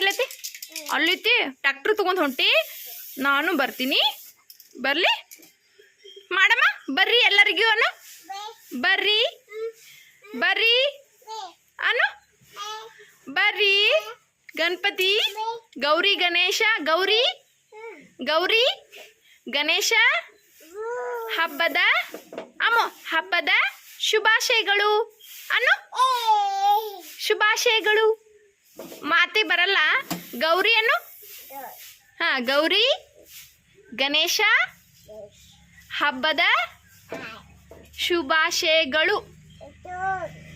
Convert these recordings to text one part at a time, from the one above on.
ಎಲ್ಲೈತಿ? ಅಲ್ಲೈತಿ? Tractor ತೊಗೊಂಡು ಹೊಂಟಿ ನಾನು ಬರ್ತೀನಿ. ಬರ್ಲಿ? ಮಾಡಮ್ಮ ಬರ್ರಿ ಎಲ್ಲರಿಗೂ ಅನು ಬರ್ರಿ. ಬರ್ರಿ. ಅನು ಬರ್ರಿ. ಗಣಪತಿ ಗೌರಿ ಗಣೇಶ ಗೌರಿ ಗೌರಿ ಗಣೇಶ ಹಬ್ಬದ ಅಮ್ಮ ಹಬ್ಬದ ಶುಭಾಶಯಗಳು. ಅನ್ನು. ಶುಭಾಶಯಗಳು. ಮಾತೆ ಬರಲ್ಲ. ಗೌರಿ ಅನ್ನು ಹಾ ಗೌರಿ ಗಣೇಶ ಹಬ್ಬದ ಶುಭಾಶಯಗಳು.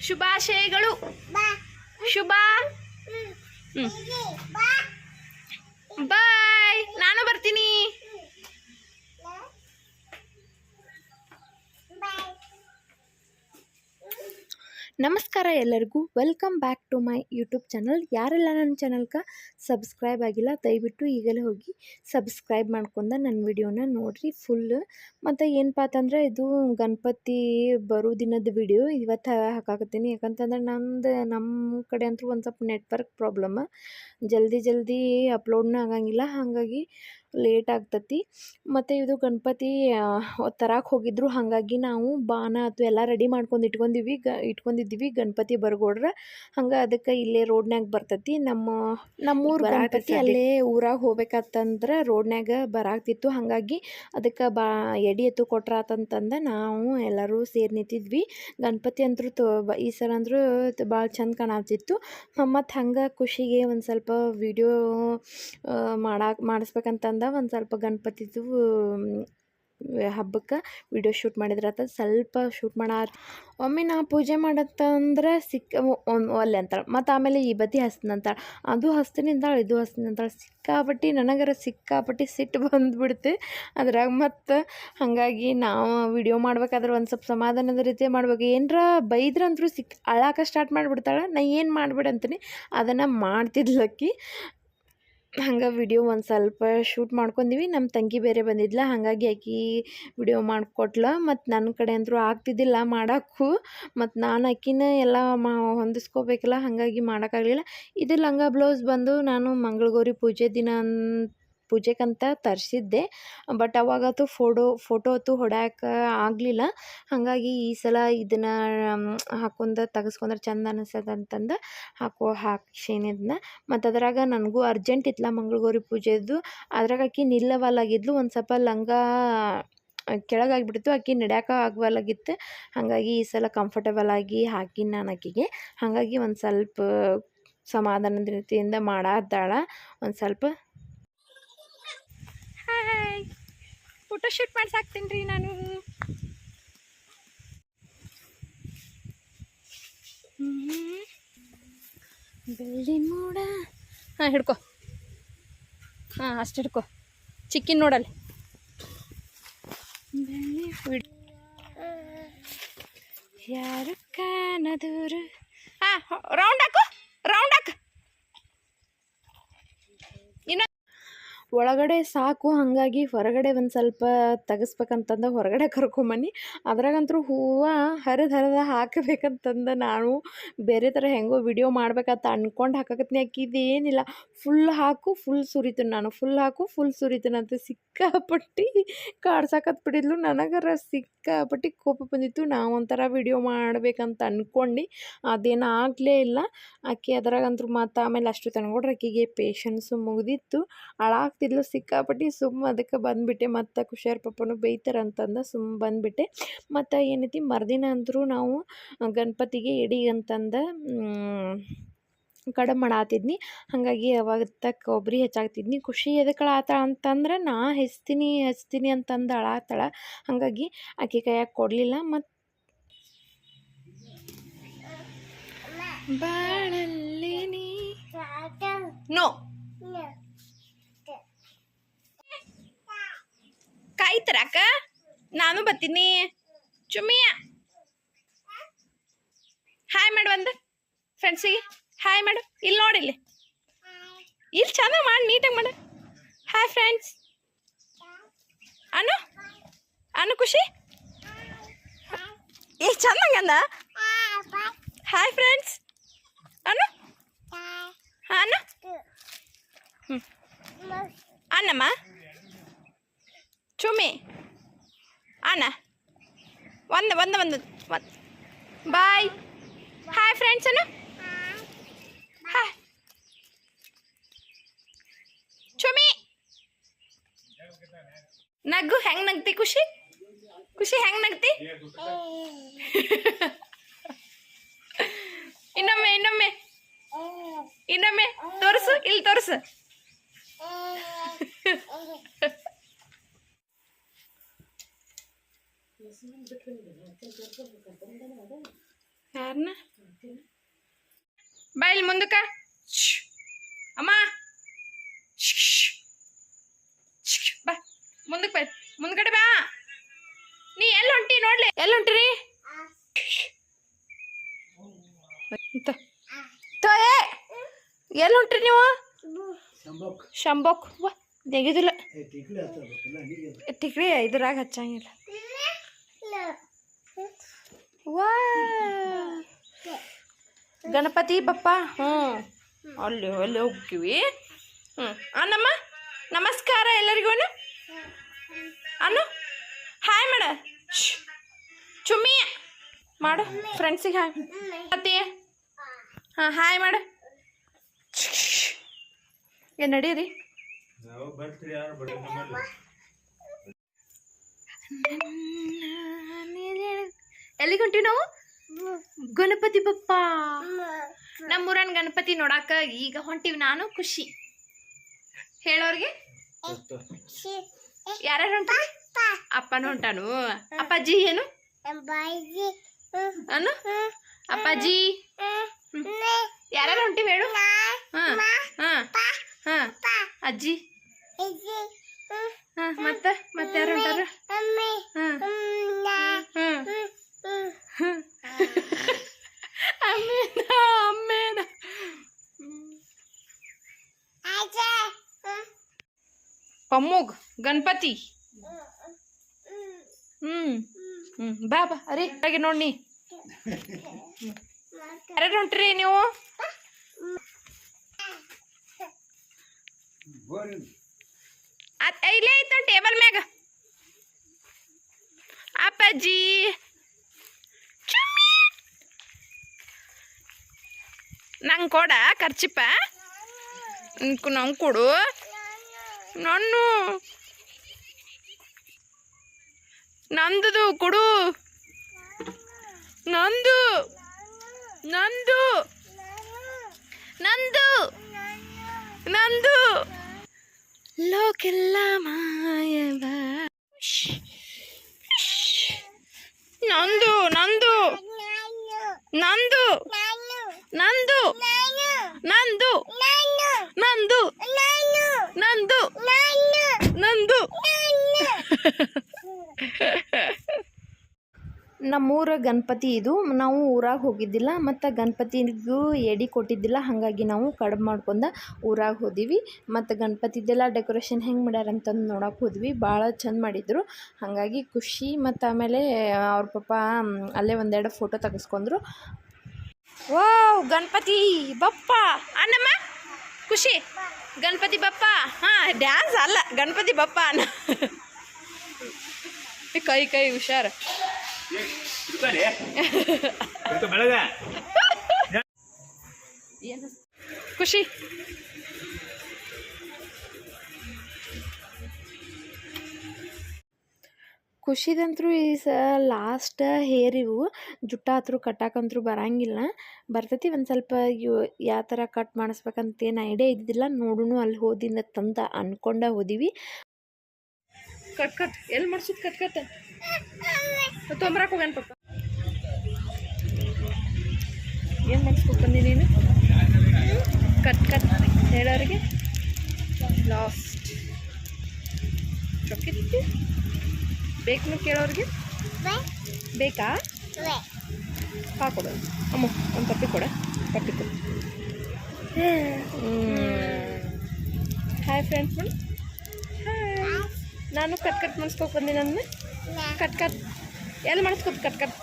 ಶುಭಾಶಯಗಳು. ಶುಭ. ಬಾಯ್. ನಾನು ಬರ್ತೀನಿ ನಮಸ್ಕಾರ ಎಲ್ಲರಿಗೂ. Welcome back to my YouTube channel ಯಾರೆಲ್ಲ ನನ್ನ ಚಾನಲ್ಗೆ ಸಬ್ಸ್ಕ್ರೈಬ್ ಆಗಿಲ್ಲ, ದಯವಿಟ್ಟು ಈಗಲೇ ಹೋಗಿ ಸಬ್ಸ್ಕ್ರೈಬ್ ಮಾಡ್ಕೊಂಡ ನನ್ನ ವಿಡಿಯೋನ ನೋಡಿರಿ ಫುಲ್ ಮತ್ತು ಏನಪ್ಪ ಅಂತಂದ್ರೆ ಇದು ಗಣಪತಿ ಬರೋ ದಿನದ ವಿಡಿಯೋ ಇವತ್ತು ಹಾಕಾಕತ್ತೀನಿ. ಯಾಕಂತಂದ್ರೆ ನಂದು ನಮ್ಮ ಕಡೆ ಅಂತೂ ಒಂದು ಸ್ವಲ್ಪ ನೆಟ್ವರ್ಕ್ ಪ್ರಾಬ್ಲಮ್ ಜಲ್ದಿ ಜಲ್ದಿ ಅಪ್ಲೋಡ್ನೂ ಆಗಂಗಿಲ್ಲ. ಹಾಗಾಗಿ ಲೇಟ್ ಆಗ್ತತಿ. ಮತ್ತು ಇದು ಗಣಪತಿ ತರಕ್ಕೆ ಹೋಗಿದ್ರು. ಹಾಗಾಗಿ ನಾವು ಬಾನ ಅಥವಾ ಎಲ್ಲ ರೆಡಿ ಮಾಡ್ಕೊಂಡು ಇಟ್ಕೊಂಡಿವಿ ಗ ಇಟ್ಕೊಂಡಿದ್ದೀವಿ ಗಣಪತಿ ಬರ್ಗೋಡ್ರೆ. ಹಂಗೆ ಅದಕ್ಕೆ ಇಲ್ಲೇ ರೋಡ್ನಾಗ ಬರ್ತತಿ. ನಮ್ಮ ನಮ್ಮೂರು ಗಣಪತಿ ಅಲ್ಲೇ ಊರಾಗ ಹೋಗ್ಬೇಕಂತಂದ್ರೆ ರೋಡ್ನಾಗ ಬರಾಕ್ತಿತ್ತು. ಹಾಗಾಗಿ ಅದಕ್ಕೆ ಬಾ ಎಡಿ ಎತ್ತು ಕೊಟ್ರಾತಂತಂದು ನಾವು ಎಲ್ಲರೂ ಸೇರಿ ನಿಂತಿದ್ವಿ. ಗಣಪತಿ ಅಂದರೂ ತೋ ಬ- ಈ ಸಲ ಅಂದರೂ ಭಾಳ ಚಂದ ಕಾಣತ್ತಿತ್ತು ಮತ್ತು ಹಂಗೆ ಖುಷಿಗೆ ಒಂದು ಸ್ವಲ್ಪ ವಿಡಿಯೋ ಮಾಡಕ್ಕೆ ಮಾಡಿಸ್ಬೇಕಂತಂದ ಒಂದು ಸ್ವಲ್ಪ ಗಣಪತಿದು ಹಬ್ಬಕ್ಕೆ ವಿಡಿಯೋ ಶೂಟ್ ಮಾಡಿದ್ರಾತ ಸ್ವಲ್ಪ ಶೂಟ್ ಮಾಡ. ಒಮ್ಮೆ ನಾ ಪೂಜೆ ಮಾಡತ್ತಂದ್ರೆ ಸಿಕ್ಕ ಒಲ್ಲೆ ಅಂತಾಳೆ. ಮತ್ತು ಆಮೇಲೆ ಈ ಬತ್ತಿ ಹಸ್ತಿನಂತಾಳೆ ಅದು ಹಸ್ತಿನಿಂದಾಳೆ ಇದು ಹಸ್ತಿನಂತಾಳೆ ಸಿಕ್ಕಾಪಟ್ಟಿ ನನಗರ ಸಿಕ್ಕಾಪಟ್ಟಿ ಸಿಟ್ಟು ಬಂದುಬಿಡ್ತು. ಅದ್ರಾಗ ಮತ್ತು ಹಾಗಾಗಿ ನಾವು ವಿಡಿಯೋ ಮಾಡ್ಬೇಕಾದ್ರೆ ಒಂದು ಸ್ವಲ್ಪ ಸಮಾಧಾನದ ರೀತಿ ಮಾಡ್ಬೇಕು. ಏನರ ಬೈದ್ರಂತರೂ ಸಿಕ್, ಅಳಾಕ ಸ್ಟಾರ್ಟ್ ಮಾಡಿಬಿಡ್ತಾಳೆ. ನಾ ಏನು ಮಾಡಿಬಿಡಂತೀನಿ, ಅದನ್ನು ಮಾಡ್ತಿದ್ಲಕ್ಕಿ. ಹಂಗೆ ವಿಡಿಯೋ ಒಂದು ಸ್ವಲ್ಪ ಶೂಟ್ ಮಾಡ್ಕೊಂಡಿವಿ. ನಮ್ಮ ತಂಗಿ ಬೇರೆ ಬಂದಿದ್ಲ, ಹಾಗಾಗಿ ಆಕಿ ವಿಡಿಯೋ ಮಾಡಿಕೊಟ್ಲ. ಮತ್ತು ನನ್ನ ಕಡೆ ಅಂತೂ ಆಗ್ತಿದ್ದಿಲ್ಲ ಮಾಡೋಕ್ಕೂ ಮತ್ತು ನಾನು ಆಕಿನ ಎಲ್ಲ ಮಾ ಹೊಂದಿಸ್ಕೋಬೇಕಲ್ಲ, ಹಾಗಾಗಿ ಮಾಡೋಕ್ಕಾಗಲಿಲ್ಲ ಇದು ಲಂಗ ಬ್ಲೌಸ್ ಬಂದು ನಾನು ಮಂಗಳಗೌರಿ ಪೂಜೆ ದಿನ ಪೂಜೆಗಂತ ತರಿಸಿದ್ದೆ. ಬಟ್ ಅವಾಗಂತೂ ಫೋಟೋ ಫೋಟೋ ಅಂತೂ ಹೊಡ್ಯಾಕೆ ಆಗಲಿಲ್ಲ. ಹಾಗಾಗಿ ಈ ಸಲ ಇದನ್ನು ಹಾಕೊಂಡ, ತೆಗೆಸ್ಕೊಂಡ್ರೆ ಚಂದ ಅನಿಸ್ತದೆ ಅಂತಂದು ಹಾಕೋ, ಹಾಕ್ಸೇನಿ ಇದನ್ನ ಮತ್ತು ಅದರಾಗ ನನಗೂ ಅರ್ಜೆಂಟ್ ಇತ್ತಲ್ಲ ಮಂಗಳಗೌರಿ ಪೂಜೆದು. ಅದ್ರಾಗ ಆಕಿ ನಿಲ್ಲವಲ್ಲಾಗಿದ್ಲು, ಒಂದು ಸ್ವಲ್ಪ ಲಂಗ ಕೆಳಗಾಗಿಬಿಡ್ತು ಅಕ್ಕಿ ನಡ್ಯಾಕ ಆಗವಲ್ಲಾಗಿತ್ತು. ಹಾಗಾಗಿ ಈ ಸಲ ಕಂಫರ್ಟಬಲ್ ಆಗಿ ಹಾಕಿನಿ ನಾನು ಆಕಿಗೆ ಹಾಗಾಗಿ ಒಂದು ಸ್ವಲ್ಪ ಸಮಾಧಾನದ ರೀತಿಯಿಂದ ಮಾಡಾದಾಳ ಒಂದು ಸ್ವಲ್ಪ ಹಾಯ್ ಫೋಟೋ ಶೂಟ್ ಮಾಡ್ಸಾಕ್ತೀನಿ ರೀ ನಾನು. ಬೆಳ್ಳಿ ಮೋಡ. ಹಾಂ, ಹಿಡ್ಕೊ. ಹಾಂ, ಅಷ್ಟು ಹಿಡ್ಕೊ. ಚಿಕ್ಕಿನ ನೋಡಲ್ಲಿ. ಯಾರು ಕಾಣದೂರು? ಹಾಂ ರೌಂಡ್ ಹಾಕು ಒಳಗಡೆ ಸಾಕು, ಹಾಗಾಗಿ ಹೊರಗಡೆ ಒಂದು ಸ್ವಲ್ಪ ತೆಗೆಸ್ಬೇಕಂತಂದು ಹೊರಗಡೆ ಕರ್ಕೊಂಬನ್ನಿ. ಅದ್ರಾಗಂತೂ ಹೂವು ಹರಿದು ಹರಿದು ಹಾಕಬೇಕಂತಂದು ನಾನು ಬೇರೆ ಥರ ಹೆಂಗೋ ವಿಡಿಯೋ ಮಾಡ್ಬೇಕಂತ ಅನ್ಕೊಂಡು ಹಾಕಕತ್ನಿ. ಆಕಿದು ಏನಿಲ್ಲ ಫುಲ್ ಹಾಕು, ಫುಲ್ ಸುರಿತೀನಿ ನಾನು. ಫುಲ್ ಹಾಕು, ಫುಲ್ ಸುರಿತೀನಿ ಅಂತ ಸಿಕ್ಕಾಪಟ್ಟಿ ಕಾಡ್ಸಾಕತ್ ಬಿಡಿದ್ಲು. ನನಗರ ಸಿಕ್ಕಾಪಟ್ಟಿ ಕೋಪ ಬಂದಿತ್ತು. ನಾವು ಒಂಥರ ವಿಡಿಯೋ ಮಾಡ್ಬೇಕಂತ ಅಂದ್ಕೊಂಡು ಅದೇನು ಆಗಲೇ ಇಲ್ಲ. ಆಕೆ ಅದ್ರಾಗಂತೂ ಮತ್ತು ಆಮೇಲೆ ಅಷ್ಟು ತಂದ್ಕೊಡ್ರಿ ಆಕೆಗೆ ಪೇಷನ್ಸು ಮುಗ್ದಿತ್ತು. ಅಳಾಗ್ತಿದ್ಲು ಸಿಕ್ಕಾಪಟ್ಟಿ ಸುಮ್ಮ ಅದಕ್ಕೆ ಬಂದುಬಿಟ್ಟೆ. ಮತ್ತು ಖುಷಿಯಾರ್ ಪಪ್ಪನು ಅಂತಂದ ಸುಮ್ಮ ಬಂದುಬಿಟ್ಟೆ. ಮತ್ತು ಏನೈತಿ ಮರುದಿನ ಅಂದರೂ ನಾವು ಗಣಪತಿಗೆ ಎಡಿ ಅಂತಂದ ಕಡುಬು ಮಾಡಾತಿದ್ನಿ. ಹಾಗಾಗಿ ಅವಾಗ ಕೊಬ್ಬರಿ ಹೆಚ್ಚಾಗ್ತಿದ್ನಿ. ಖುಷಿ ಎದಕ್ಕೆ ಆತಾಳ ಅಂತಂದ್ರೆ ನಾ ಹೆಚ್ತೀನಿ ಹೆಚ್ತೀನಿ ಅಂತಂದು ಅಳಾತಾಳ. ಹಾಗಾಗಿ ಆಕೆ ಕೈಯಾಗ ಕೊಡಲಿಲ್ಲ. ಮತ್ತು ಬಾಳಲ್ಲಿ ನೀ ನೋ ಕಾಯಿ ತರಾಕ ನಾನು ಬರ್ತೀನಿ. ಚುಮ್ಮಿಯ ಹಾಯ್ ಮಾಡು ಒಂದು. ಫ್ರೆಂಡ್ಸಿಗೆ ಹಾಯ್ ಮಾಡು. ಇಲ್ಲಿ ನೋಡಿ ಇಲ್ಲಿ. ಇಲ್ಲಿ ಚೆನ್ನಾಗಿ ಮಾಡಿ ನೀಟಾಗಿ ಮಾಡು. ಹಾಯ್ ಫ್ರೆಂಡ್ಸ್ ಅನು? ಅನು ಖುಷಿ? ಏ ಚೆನ್ನಾಗಂದ ಹಾಯ್ ಫ್ರೆಂಡ್ಸ್ ಅನು? ಹಾಂ ಅನ್ನ ಹ್ಞೂ ಅನ್ನಮ್ಮ ಚುಮಿ. ಅಣ್ಣ. ಒಂದು ಒಂದು ಒಂದು ಒಂದು. ಬಾಯ್. ಹಾಯ್ ಫ್ರೆಂಡ್ಸ್ ಅಣ್ಣ. ಹಾಯ್ ಚುಮಿ. ನಗ್ಗು ಹೆಂಗ್ ನಗ್ತಿ ಖುಷಿ? ಖುಷಿ ಹೆಂಗ್ ನಗ್ತಿ? ಇನ್ನೊಮ್ಮೆ ಇನ್ನೊಮ್ಮೆ. ಇನ್ನೊಮ್ಮೆ ತೋರಿಸು, ಇಲ್ಲಿ ತೋರಿಸು. ಯಾರನ್ನ ಬಾ ಇಲ್ಲಿ ಮುಂದಕ್ಕ. ಅಮ್ಮ. ಬಾ. ಮುಂದಕ್ಕೆ ಬಾ. ಮುಂದ್ಗಡೆ ಬಾ. ನೀ ಎಲ್ಲಿ ಹೊಂಟಿ ನೋಡ್ಲಿ? ಎಲ್ಲಿ ಹೊಂಟಿರಿ? ಇಂತ. ತೋ, ಏ. ಎಲ್ಲಿ ಹೊಂಟ್ರಿ ನೀವು? ಶಂಬೋಕ್ ವಾ ತೆಗಿದಿಲ್ಲ ತಿಕ್ರಿ ಇದ್ರಾಗ ಹಚ್ಚಂಗಿಲ್ಲ. ವಾ ಗಣಪತಿ ಬಪ್ಪ ಹ್ಞೂ ಅಲ್ಲಿ ಅಲ್ಲಿ ಹೋಗ್ತೀವಿ. ಹ್ಞೂ ಅನ್ನಮ್ಮ ನಮಸ್ಕಾರ ಎಲ್ಲರಿಗೂ ಅನ್ನು ಹಾಯ್ ಮಾಡ. ಚುಮ್ಮಿ. ಮಾಡು ಫ್ರೆಂಡ್ಸಿಗೆ ಹಾಯ್. ಅತ್ತಿ ಹಾಂ ಹಾಯ್ ಮಾಡು. ಏನು ನಡೀರಿ? ಎಲ್ಲಿಗೆ ಹೊಂಟಿವಿ ನಾವು ಗಣಪತಿ ಬಪ್ಪ. ನಮ್ಮೂರನ್ ಗಣಪತಿ ನೋಡಾಕ ಈಗ ಹೊಂಟಿವಿ ನಾನು ಖುಷಿ. ಹೇಳೋರ್ಗೆ? ಯಾರ್ಯಾರು ಹೊಂಟ ಅಪ್ಪನ ಹೊಂಟಾನು ಅಪ್ಪಾಜಿ ಏನು? ಅನು? ಅಪ್ಪಾಜಿ? ಯಾರ್ಯಾರು ಹೊಂಟಿವಿ ಹೇಳು? ಅಜ್ಜಿ? ಮತ್ತೆ? ಮತ್ತೆ ಯಾರು ಹೊಂಟಾರ ಹ್ಮ್. अमीना गणपति। हम्म, हम्म बाबा अरे आगे नोड़नी अरे नोंट्री नीवु टेबल मैग। अपा जी। ನಂಗೆ ಕೊಡ, ಖರ್ಚಿಪ್ಪ. ನಂಗೆ ಕೊಡು. ನಾನು ನಂದುದು ಕೊಡು. ನಂದು. ನಂದು. ನಂದು. ನಂದು. ಲೋಕೆಲ್ಲ ಮಾಯವ. ನಂದು ನಂದು. ನಂದು. ನಂದು. ನಂದು. ನಂದು. ನಂದು. ನಂದು. ನಮ್ಮೂರ ಗಣಪತಿ ಇದು. ನಾವು ಊರಾಗ ಹೋಗಿದ್ದಿಲ್ಲ, ಮತ್ತು ಗಣಪತಿಗೂ ಎಡಿ ಕೊಟ್ಟಿದ್ದಿಲ್ಲ, ಹಾಗಾಗಿ ನಾವು ಕಡಿಮೆ ಮಾಡ್ಕೊಂಡ ಊರಾಗ ಹೋದಿವಿ. ಮತ್ತು ಗಣಪತಿದೆಲ್ಲ ಡೆಕೋರೇಷನ್ ಹೆಂಗೆ ಮಾಡ್ಯಾರ ಅಂತಂದು ನೋಡೋಕೆ ಹೋದ್ವಿ. ಭಾಳ ಚಂದ ಮಾಡಿದ್ರು. ಹಾಗಾಗಿ ಖುಷಿ, ಮತ್ತು ಆಮೇಲೆ ಅವ್ರ ಪಾಪ ಅಲ್ಲೇ ಒಂದೆರಡು ಫೋಟೋ ತೆಗೆಸ್ಕೊಂಡ್ರು. ವಾವ್ ಗಣಪತಿ ಬಪ್ಪ. ಅಣ್ಣಮ್ಮ ಖುಷಿ. ಗಣಪತಿ ಬಪ್ಪ. ಹಾ ಡ್ಯಾನ್ಸ್ ಅಲ್ಲ ಗಣಪತಿ ಬಪ್ಪ ಅನ್ನ ಕೈ ಕೈ ಹುಷಾರ್. ಖುಷಿ. ಖುಷಿದಂತರೂ ಈ ಸ ಲಾಸ್ಟ್ ಹೇರ್ ಇವು. ಜುಟ್ಟ ಕಟ್ಟಾಕಂತರೂ ಕಟ್ಟಾಕಂತೂ ಬರಂಗಿಲ್ಲ. ಬರ್ತೈತಿ ಒಂದು ಸ್ವಲ್ಪ ಇವು ಯಾವ ಥರ ಕಟ್ ಮಾಡಿಸ್ಬೇಕಂತ ಏನು ಐಡಿಯಾ ಇದ್ದಿದ್ದಿಲ್ಲ. ನೋಡೂ ಅಲ್ಲಿ ಹೋದಿಂದ ತಂದ ಅನ್ಕೊಂಡ ಹೋದಿವಿ. ಕಟ್ ಕಟ್ ಎಲ್ಲಿ ಮಾಡ್ಸಿದ್? ಕಟ್ ಕಟ್ ತೊಂಬರಕ್ಕೆ ಹೋಗ್ಯಾನ ಪಪ್ಪ ಏನು ಮಾಡಿಸ್ಕೊಂಡ್ಬಂದಿ ಬಂದಿ ನೀನು? ಕಟ್ ಕಟ್ ಹೇಳೋರಿಗೆ. ಲಾಸ್ಟ್ ಚೊಕ್ಕಿತ್ತು ಬೇಕು ಕೇಳೋರಿಗೆ? ಬೇಕಾ? ಹಾಕೊಡು ಅಮ್ಮ ಒಂದು ತಪ್ಪಿ ಕೊಡ. ತಪ್ಪಿ ಕೊಡು. ಹಾಯ್ ಫ್ರೆಂಡ್ಸ್ ಮೇಡಮ್ ಹಾಯ್ ನಾನು ಕಟ್ ಕಟ್ ಮಾಡಿಸ್ಕೊ ಬಂದಿನ ನನ್ನ ಕಟ್ ಕಟ್ ಎಲ್ಲಿ ಮಾಡಿಸ್ಕೊತ ಕಟ್ ಕಟ್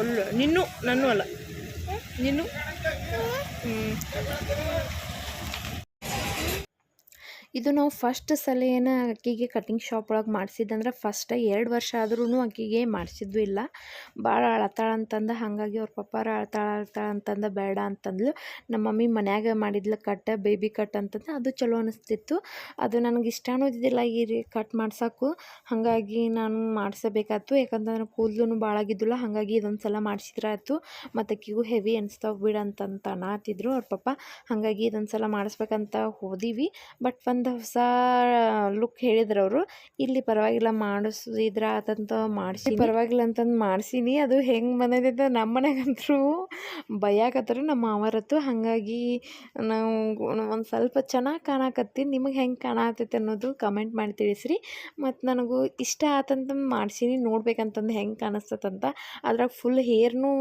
ಅಲ್ಲ ನಿನ್ನೂ ನನ್ನೂ ಅಲ್ಲ. ನಿನ್ನೂ? ಹ್ಞೂ ಇದು ನಾವು ಫಸ್ಟ್ ಸಲ ಏನು ಆಕಿಗೆ ಕಟಿಂಗ್ ಶಾಪ್ ಒಳಗೆ ಮಾಡಿಸಿದ್ದಂದ್ರೆ ಫಸ್ಟ್ ಎರಡು ವರ್ಷ ಆದ್ರೂ ಅಕ್ಕಿಗೆ ಮಾಡಿಸಿದ್ದು ಇಲ್ಲ. ಭಾಳ ಅಳತಾಳ ಅಂತಂದು, ಹಾಗಾಗಿ ಅವ್ರ ಪಪ್ಪಾರ ಅಳತಾಳ ಅಳ್ತಾಳ ಅಂತಂದು, ಬೇಡ ಅಂತಂದ್ಲು. ನಮ್ಮ ಮಮ್ಮಿ ಮನ್ಯಾಗ ಮಾಡಿದ್ಲು ಕಟ್ ಬೇಬಿ ಕಟ್ ಅಂತಂದು, ಅದು ಚಲೋ ಅನಿಸ್ತಿತ್ತು. ಅದು ನನಗೆ ಇಷ್ಟನೂ ಇದ್ದಿದ್ದಿಲ್ಲ, ಈ ರೀ ಕಟ್ ಮಾಡ್ಸೋಕ್ಕೂ. ಹಾಗಾಗಿ ನಾನು ಮಾಡಿಸಬೇಕಾಯ್ತು, ಯಾಕಂತಂದ್ರೆ ಕೂದಲು ಭಾಳ ಆಗಿದ್ದಿಲ್ಲ, ಹಾಗಾಗಿ ಇದೊಂದು ಸಲ ಮಾಡಿಸಿದ್ರಾಯ್ತು. ಮತ್ತು ಆಕಿಗೂ ಹೆವಿ ಅನಿಸ್ತಾವ ಬಿಡು ಅಂತಂತ ಅನ್ನತಿದ್ರು ಅವ್ರ ಪಪ್ಪ. ಹಾಗಾಗಿ ಇದೊಂದು ಸಲ ಮಾಡಿಸ್ಬೇಕಂತ ಹೋದಿವಿ. ಬಟ್ ಒಂದು ಹೊಸ ಲುಕ್ ಹೇಳಿದ್ರು ಅವರು. ಇಲ್ಲಿ ಪರವಾಗಿಲ್ಲ, ಮಾಡಿಸಿದ್ರ ಆತಂತ ಮಾಡಿಸಿ ಪರವಾಗಿಲ್ಲ ಅಂತಂದು ಮಾಡಿಸೀನಿ. ಅದು ಹೆಂಗೆ ಬಂದೈತೆ ನಮ್ಮ ಮನೆಗಂತರೂ ಬೈಯಾಕತ್ತಾರೆ ನಮ್ಮ ಮಾವರತ್ತು. ಹಾಗಾಗಿ ನಾವು ಒಂದು ಸ್ವಲ್ಪ ಚೆನ್ನಾಗಿ ಕಾಣಕತ್ತಿ. ನಿಮಗೆ ಹೆಂಗೆ ಕಾಣತೈತೆ ಅನ್ನೋದು ಕಮೆಂಟ್ ಮಾಡಿ ತಿಳಿಸ್ರಿ. ಮತ್ತು ನನಗೂ ಇಷ್ಟ ಆತಂತ ಮಾಡ್ಸೀನಿ. ನೋಡ್ಬೇಕಂತಂದು ಹೆಂಗೆ ಕಾಣಿಸ್ತದಂತ ಅದ್ರಾಗ ಫುಲ್ ಹೇರ್ನೂ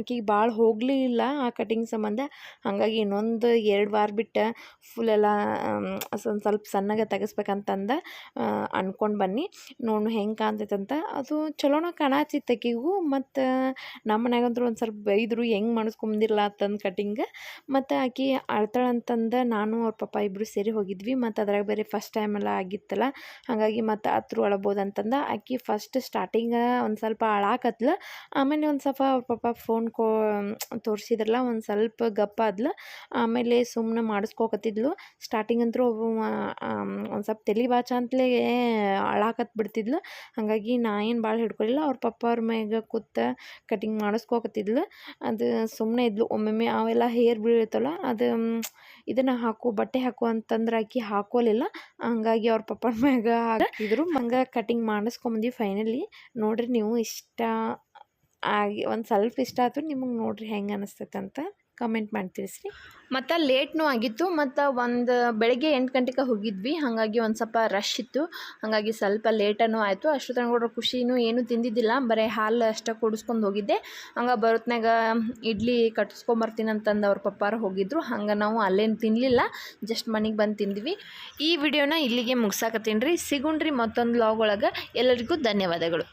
ಆಕಿಗೆ ಭಾಳ ಹೋಗಲಿಲ್ಲ ಆ ಕಟಿಂಗ್ ಸಂಬಂಧ. ಹಾಗಾಗಿ ಇನ್ನೊಂದು ಎರಡು ವಾರ ಬಿಟ್ಟು ಫುಲ್ ಎಲ್ಲ ಒಂದು ಸ್ವಲ್ಪ ಸಣ್ಣಗೆ ತೆಗಿಸ್ಬೇಕಂತಂದು ಅಂದ್ಕೊಂಡು ಬನ್ನಿ. ನೋಡು ಹೆಂಗೆ ಕಾಣ್ತೈತಂತ. ಅದು ಚಲೋನ ಕಾಣಾಚಿ ಆಕಿಗೂ ಮತ್ತು ನಮ್ಮ ಮನ್ಯಾಗಂತೂ ಒಂದು ಸ್ವಲ್ಪ ಬೈದರು, ಹೆಂಗೆ ಮಾಡಿಸ್ಕೊಂಬಂದಿರಲ್ಲ ಅಂತಂದು ಕಟಿಂಗ್ ಮತ್ತು ಆಕಿ ಅಳ್ತಾಳಂತಂದು, ನಾನು ಅವ್ರ ಪಪ್ಪ ಇಬ್ಬರು ಸೇರಿ ಹೋಗಿದ್ವಿ. ಮತ್ತು ಅದ್ರಾಗ ಬೇರೆ ಫಸ್ಟ್ ಟೈಮ್ ಎಲ್ಲ ಆಗಿತ್ತಲ್ಲ. ಹಾಗಾಗಿ ಮತ್ತು ಹತ್ರ ಅಳಬೋದು ಅಂತಂದು ಆಕಿ ಫಸ್ಟ್ ಸ್ಟಾರ್ಟಿಂಗ ಒಂದು ಸ್ವಲ್ಪ ಅಳಾಕತ್ಲ. ಆಮೇಲೆ ಒಂದು ಸ್ವಲ್ಪ ಅವ್ರ ಪಪ್ಪ ಫೋನ್ ಕೋ, ತೋರಿಸಿದ್ರಲ್ಲ, ಒಂದು ಸ್ವಲ್ಪ ಗಪ್ಪ ಆದ್ಲು ಆಮೇಲೆ ಸುಮ್ಮನೆ ಮಾಡಿಸ್ಕೋಕತ್ತಿದ್ಲು. ಸ್ಟಾರ್ಟಿಂಗ್ ಅಂತೂ ಒಂದು ಸ್ವಲ್ಪ ತಲೆ ಬಾಚ ಅಂತಲೇ ಅಳಾಕತ್ ಬಿಡ್ತಿದ್ಲು. ಹಾಗಾಗಿ ನಾ ಏನು ಭಾಳ ಹಿಡ್ಕೊಳಿಲ್ಲ. ಅವ್ರ ಪಪ್ಪ ಅವ್ರ ಮ್ಯಾಗ ಕೂತ ಕಟಿಂಗ್ ಮಾಡಿಸ್ಕೋಕತ್ತಿದ್ಲು. ಅದು ಸುಮ್ಮನೆ ಇದ್ಲು. ಒಮ್ಮೊಮ್ಮೆ ಅವೆಲ್ಲ ಹೇರ್ ಬೀಳ್ತಲ್ಲ, ಅದು ಇದನ್ನು ಹಾಕು, ಬಟ್ಟೆ ಹಾಕು ಅಂತಂದ್ರೆ ಆಕಿ ಹಾಕೋಲಿಲ್ಲ. ಹಂಗಾಗಿ ಅವ್ರ ಪಪ್ಪನ ಮ್ಯಾಗ ಹಾಕಿದ್ರು. ಹಂಗೆ ಕಟಿಂಗ್ ಮಾಡಿಸ್ಕೊಂಬಂದ್ವಿ ಫೈನಲಿ. ನೋಡ್ರಿ ನೀವು ಇಷ್ಟ ಆಗಿ, ಒಂದು ಸ್ವಲ್ಪ ಇಷ್ಟ ಆಯ್ತು ನಿಮಗೆ ನೋಡ್ರಿ ಹೆಂಗೆ ಅನಿಸ್ತೈತೆ ಅಂತ ಕಮೆಂಟ್ ಮಾಡಿ ತಿಳಿಸ್ರಿ. ಮತ್ತು ಲೇಟ್ನೂ ಆಗಿತ್ತು, ಮತ್ತು ಒಂದು ಬೆಳಗ್ಗೆ ಎಂಟು ಗಂಟೆಗೆ ಹೋಗಿದ್ವಿ. ಹಾಗಾಗಿ ಒಂದು ಸ್ವಲ್ಪ ರಶ್ ಇತ್ತು. ಹಾಗಾಗಿ ಸ್ವಲ್ಪ ಲೇಟನೂ ಆಯಿತು. ಅಷ್ಟು ತನಕ ಖುಷಿನೂ ಏನೂ ತಿಂದಿದ್ದಿಲ್ಲ. ಬರೀ ಹಾಲು ಅಷ್ಟೇ ಕುಡಿಸ್ಕೊಂಡು ಹೋಗಿದ್ದೆ. ಹಂಗೆ ಬರೋತ್ನಾಗ ಇಡ್ಲಿ ಕಟ್ಸ್ಕೊಂಬರ್ತೀನಿ ಅಂತಂದು ಅವ್ರ ಪಪ್ಪಾರ ಹೋಗಿದ್ರು. ಹಂಗೆ ನಾವು ಅಲ್ಲೇನು ತಿನ್ನಲಿಲ್ಲ ಜಸ್ಟ್ ಮನೆಗೆ ಬಂದು ತಿಂದ್ವಿ. ಈ ವಿಡಿಯೋನ ಇಲ್ಲಿಗೆ ಮುಗಿಸಾಕತ್ತೀನಿ ರೀ. ಸಿಗುಣ್ರಿ ಮತ್ತೊಂದು ಲಾಗ್ ಒಳಗೆ. ಎಲ್ಲರಿಗೂ ಧನ್ಯವಾದಗಳು.